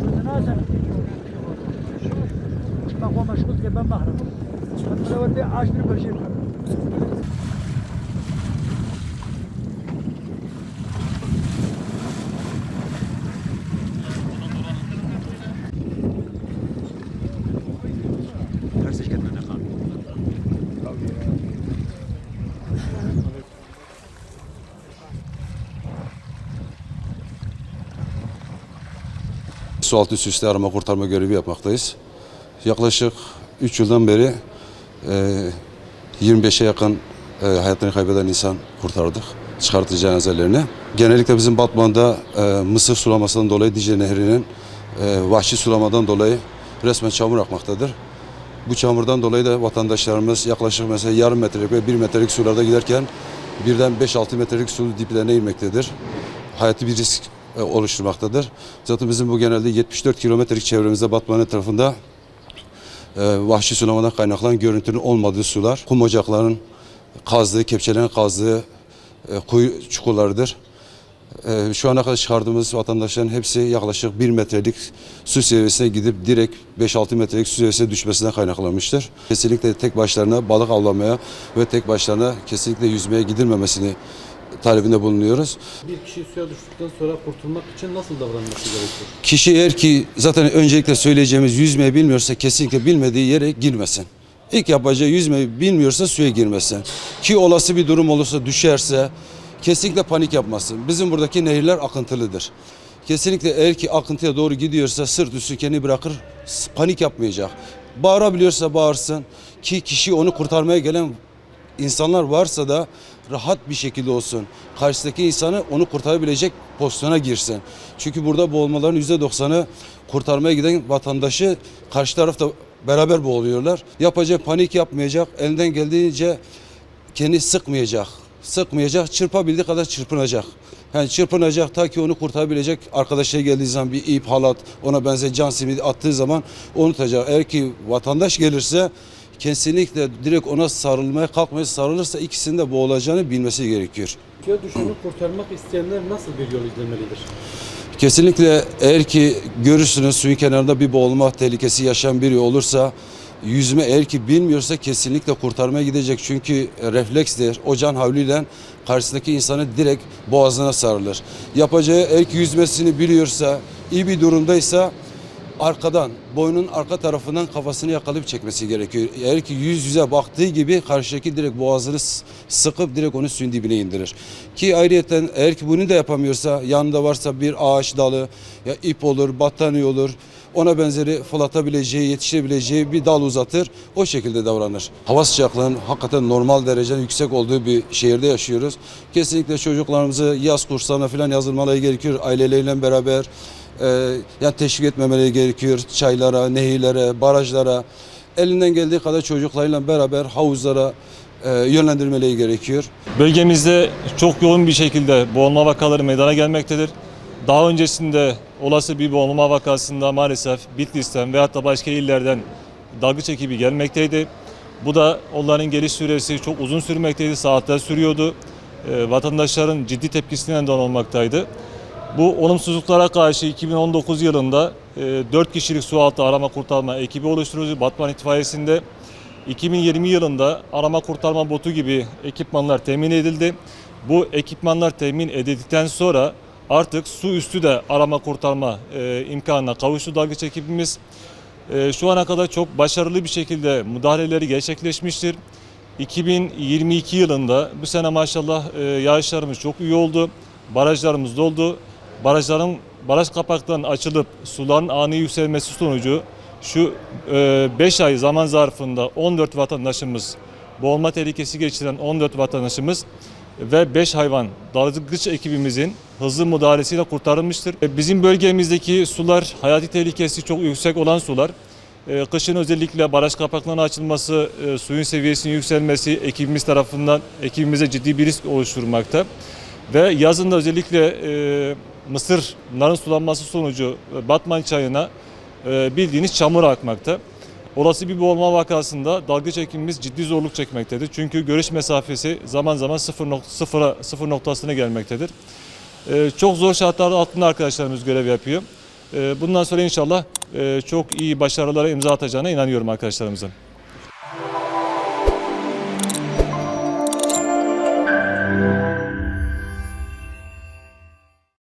شو ناسا ما هو مشغول كيما مهرب. أنا ودي عاشر بشير. Su altı üst üste arama kurtarma görevi yapmaktayız. Yaklaşık 3 yıldan beri e, 25'e yakın e, hayatını kaybeden insan kurtardık. Çıkarttı cenazelerini. Genellikle bizim Batman'da e, mısır sulamasından dolayı Dicle Nehri'nin e, vahşi sulamadan dolayı resmen çamur akmaktadır. Bu çamurdan dolayı da vatandaşlarımız yaklaşık mesela yarım metrelik ve bir metrelik sularda giderken birden 5-6 metrelik su diplerine inmektedir. Hayati bir risk oluşturmaktadır. Zaten bizim bu genelde 74 kilometrelik çevremizde Batman etrafında e, vahşi sulamadan kaynaklanan görüntünün olmadığı sular, kum ocaklarının kazdığı, kepçelerin kazdığı e, kuyu çukurlarıdır. E, şu ana kadar çıkardığımız vatandaşların hepsi yaklaşık 1 metrelik su seviyesine gidip direkt 5-6 metrelik su seviyesine düşmesinden kaynaklanmıştır. Kesinlikle tek başlarına balık avlamaya ve tek başlarına kesinlikle yüzmeye gidilmemesini talebinde bulunuyoruz. Bir kişi suya düştükten sonra kurtulmak için nasıl davranması gerekiyor? Kişi eğer ki zaten öncelikle söyleyeceğimiz yüzmeyi bilmiyorsa kesinlikle bilmediği yere girmesin. İlk yapacağı yüzmeyi bilmiyorsa suya girmesin. Ki olası bir durum olursa düşerse kesinlikle panik yapmasın. Bizim buradaki nehirler akıntılıdır. Kesinlikle eğer ki akıntıya doğru gidiyorsa sırt üstü kendini bırakır panik yapmayacak. Bağırabiliyorsa bağırsın ki kişi onu kurtarmaya gelen insanlar varsa da rahat bir şekilde olsun. Karşıdaki insanı onu kurtarabilecek pozisyona girsin. Çünkü burada boğulmaların %90'ı kurtarmaya giden vatandaşı karşı tarafta beraber boğuluyorlar. Yapacak panik yapmayacak, elinden geldiğince kendi sıkmayacak. Sıkmayacak, çırpabildiği kadar çırpınacak. Yani çırpınacak ta ki onu kurtarabilecek arkadaşa geldiği zaman bir ip halat ona benzer can simidi attığı zaman onu tutacak. Eğer ki vatandaş gelirse kesinlikle direkt ona sarılmaya kalkmaya sarılırsa ikisinin de boğulacağını bilmesi gerekiyor. Suya düşeni kurtarmak isteyenler nasıl bir yol izlemelidir? Kesinlikle eğer ki görürsünüz suyun kenarında bir boğulma tehlikesi yaşayan biri olursa yüzme eğer ki bilmiyorsa kesinlikle kurtarmaya gidecek. Çünkü reflekstir. O can havliyle karşısındaki insanı direkt boğazına sarılır. Yapacağı eğer ki yüzmesini biliyorsa, iyi bir durumdaysa arkadan, boynun arka tarafından kafasını yakalayıp çekmesi gerekiyor. Eğer ki yüz yüze baktığı gibi karşıdaki direkt boğazını sıkıp direkt onu suyun dibine indirir. Ki ayrıyeten eğer ki bunu da yapamıyorsa yanında varsa bir ağaç dalı ya ip olur, battaniye olur. Ona benzeri fırlatabileceği, yetişebileceği bir dal uzatır. O şekilde davranır. Hava sıcaklığının hakikaten normal derecede yüksek olduğu bir şehirde yaşıyoruz. Kesinlikle çocuklarımızı yaz kurslarına falan yazılmaları gerekiyor. Aileleriyle beraber ee, yani teşvik etmemeleri gerekiyor çaylara, nehirlere, barajlara. Elinden geldiği kadar çocuklarıyla beraber havuzlara e, yönlendirmeleri gerekiyor. Bölgemizde çok yoğun bir şekilde boğulma vakaları meydana gelmektedir. Daha öncesinde olası bir boğulma vakasında maalesef Bitlis'ten veyahut da başka illerden dalgıç ekibi gelmekteydi. Bu da onların geliş süresi çok uzun sürmekteydi, saatler sürüyordu. Ee, vatandaşların ciddi tepkisinden neden olmaktaydı. Bu olumsuzluklara karşı 2019 yılında 4 kişilik sualtı arama kurtarma ekibi oluşturuldu Batman itfaiyesinde. 2020 yılında arama kurtarma botu gibi ekipmanlar temin edildi. Bu ekipmanlar temin edildikten sonra artık su üstü de arama kurtarma e, imkanına kavuştu dalgıç ekibimiz. E, şu ana kadar çok başarılı bir şekilde müdahaleleri gerçekleşmiştir. 2022 yılında bu sene maşallah e, yağışlarımız çok iyi oldu. Barajlarımız doldu. Barajların baraj kapaklarının açılıp suların ani yükselmesi sonucu şu 5 ay zaman zarfında 14 vatandaşımız boğulma tehlikesi geçiren 14 vatandaşımız ve 5 hayvan dalgıç ekibimizin hızlı müdahalesiyle kurtarılmıştır. E, Bizim bölgemizdeki sular hayati tehlikesi çok yüksek olan sular. E, Kışın özellikle baraj kapaklarının açılması, e, suyun seviyesinin yükselmesi ekibimiz tarafından ekibimize ciddi bir risk oluşturmakta. Ve yazın da özellikle mısır, narın sulanması sonucu Batman çayına bildiğiniz çamur akmakta. Olası bir boğulma vakasında dalgıç ekibimiz ciddi zorluk çekmektedir. Çünkü görüş mesafesi zaman zaman sıfır, nok- sıfıra, sıfır noktasına gelmektedir. E, çok zor şartlar altında arkadaşlarımız görev yapıyor. E, bundan sonra inşallah e, çok iyi başarılara imza atacağına inanıyorum arkadaşlarımızın.